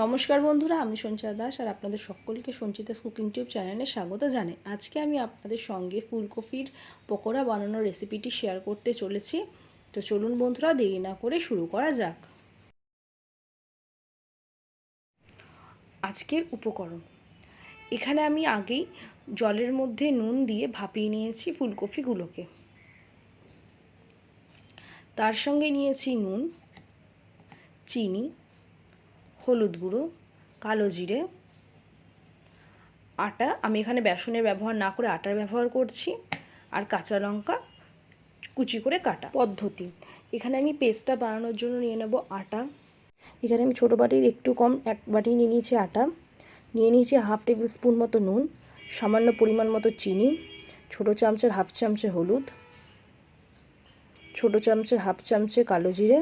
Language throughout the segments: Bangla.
নমস্কার বন্ধুরা, আমি সঞ্চিতা দাস আর আপনাদের সকলকে সঞ্চিতাস কুকিং টিউব চ্যানেলে স্বাগত জানাই। আজকে আমি আপনাদের সঙ্গে ফুলকপির পকোড়া বানানোর রেসিপিটি শেয়ার করতে চলেছি। তো চলুন বন্ধুরা, দেরি না করে শুরু করা যাক। আজকের উপকরণ। এখানে আমি আগেই জলের মধ্যে নুন দিয়ে ভাপিয়ে নিয়েছি ফুলকপিগুলোকে। তার সঙ্গে নিয়েছি নুন, চিনি হলুদ গুঁড়ো, কালো জিরে, আটা। আমি এখানে বেসনের ব্যবহার না করে আটার ব্যবহার করছি। আর কাঁচা লঙ্কা কুচি করে কাটা। পদ্ধতি। এখানে আমি পেস্টটা বানানোর জন্য নিয়ে নেব আটা। এখানে আমি ছোটো বাটির একটু কম, এক বাটি নিয়ে নিয়েছি আটা। নিয়ে নিয়েছি হাফ টেবিল স্পুন মতো নুন, সামান্য পরিমাণ মতো চিনি, ছোটো চামচের হাফ চামচে হলুদ, ছোটো চামচের হাফ চামচে কালো জিরে,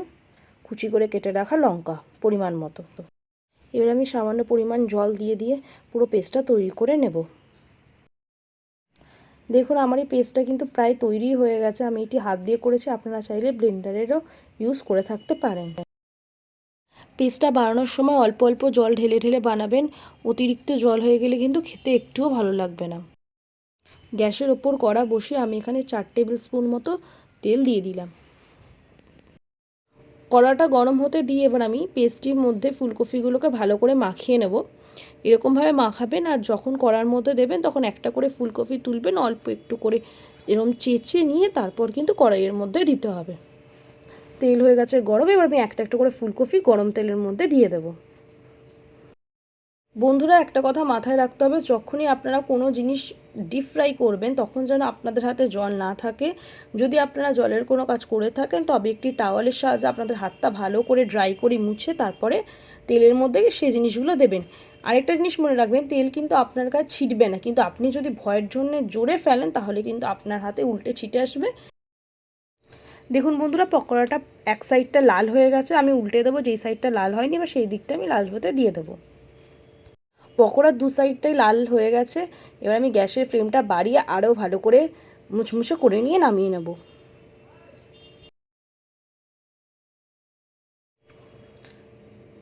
কুচি করে কেটে রাখা লঙ্কা। পরিমাণ মতো। এবার আমি সামান্য পরিমাণ জল দিয়ে দিয়ে পুরো পেস্টটা তৈরি করে নেব। দেখুন, আমার এই পেস্টটা কিন্তু প্রায় তৈরি হয়ে গেছে। আমি এটি হাত দিয়ে করেছি। আপনারা চাইলে ব্লেন্ডারেরও ইউজ করে থাকতে পারেন। পেস্টটা বানানোর সময় অল্প অল্প জল ঢেলে ঢেলে বানাবেন। অতিরিক্ত জল হয়ে গেলে কিন্তু খেতে একটুও ভালো লাগবে না। গ্যাসের ওপর কড়া বসিয়ে আমি এখানে চার টেবিল স্পুন মতো তেল দিয়ে দিলাম। কড়াটা গরম হতে দিয়ে এবার আমি পেস্টির মধ্যে ফুলকপিগুলোকে ভালো করে মাখিয়ে নেব। এরকমভাবে মাখাবেন আর যখন কড়ার মধ্যে দেবেন তখন একটা করে ফুলকপি তুলবেন, অল্প একটু করে এরকম চেঁচে নিয়ে তারপর কিন্তু কড়াইয়ের মধ্যে দিতে হবে। তেল হয়ে গেছে গরম, এবার আমি একটা একটা করে ফুলকপি গরম তেলের মধ্যে দিয়ে দেবো। বন্ধুরা, একটা কথা মাথায় রাখতে হবে, যখনই আপনারা কোনো জিনিস ডিপ ফ্রাই করবেন, তখন যেন আপনাদের হাতে জল না থাকে। যদি আপনারা জলের কোনো কাজ করে থাকেন, তবে একটি টাওয়ালের সাহায্যে আপনাদের হাতটা ভালো করে ড্রাই করে মুছে, তারপরে তেলের মধ্যে সেই জিনিসগুলো দেবেন। আরেকটা জিনিস মনে রাখবেন, তেল কিন্তু আপনার কাছে ছিটবে না। কিন্তু আপনি যদি ভয়ের জন্য জোরে ফেলেন, তাহলে কিন্তু আপনার হাতে উল্টে ছিটে আসবে। দেখুন বন্ধুরা, পকোড়াটা এক সাইডটা লাল হয়ে গেছে, আমি উল্টে দেবো, যেই সাইডটা লাল হয়নি বা সেই দিকটা আমি লাল হতে দিয়ে দেবো। পকোড়ার দু সাইডটাই লাল হয়ে গেছে। এবার আমি গ্যাসের ফ্লেমটা বাড়িয়ে আরও ভালো করে মুচমুচে করে নিয়ে নামিয়ে নেব।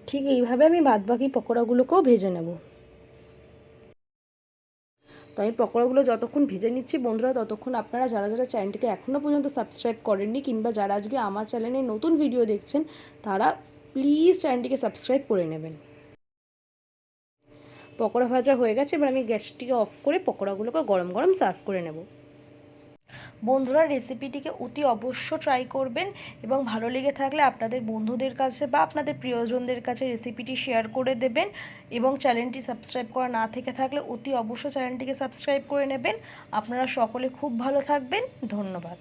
ঠিক এইভাবে আমি বাদবাকি পকোড়াগুলোকেও ভেজে নেব। তো আমি পকোড়াগুলো যতক্ষণ ভেজে নিচ্ছি, বন্ধুরা, ততক্ষণ আপনারা যারা যারা চ্যানেলটিকে এখনও পর্যন্ত সাবস্ক্রাইব করেননি কিংবা যারা আজকে আমার চ্যানেলে নতুন ভিডিও দেখছেন, তারা প্লিজ চ্যানেলটিকে সাবস্ক্রাইব করে নেবেন। পকোড়া ভাজা হয়ে গেছে, এবার আমি গ্যাসটিকে অফ করে পকোড়াগুলোকে গরম গরম সার্ভ করে নেব। বন্ধুরা রেসিপিটিকে অতি অবশ্য ট্রাই করবেন এবং ভালো লেগে থাকলে আপনাদের বন্ধুদের কাছে বা আপনাদের প্রিয়জনদের কাছে রেসিপিটি শেয়ার করে দেবেন এবং চ্যানেলটি সাবস্ক্রাইব করা না থেকে থাকলে অতি অবশ্য চ্যানেলটিকে সাবস্ক্রাইব করে নেবেন। আপনারা সকলে খুব ভালো থাকবেন। ধন্যবাদ।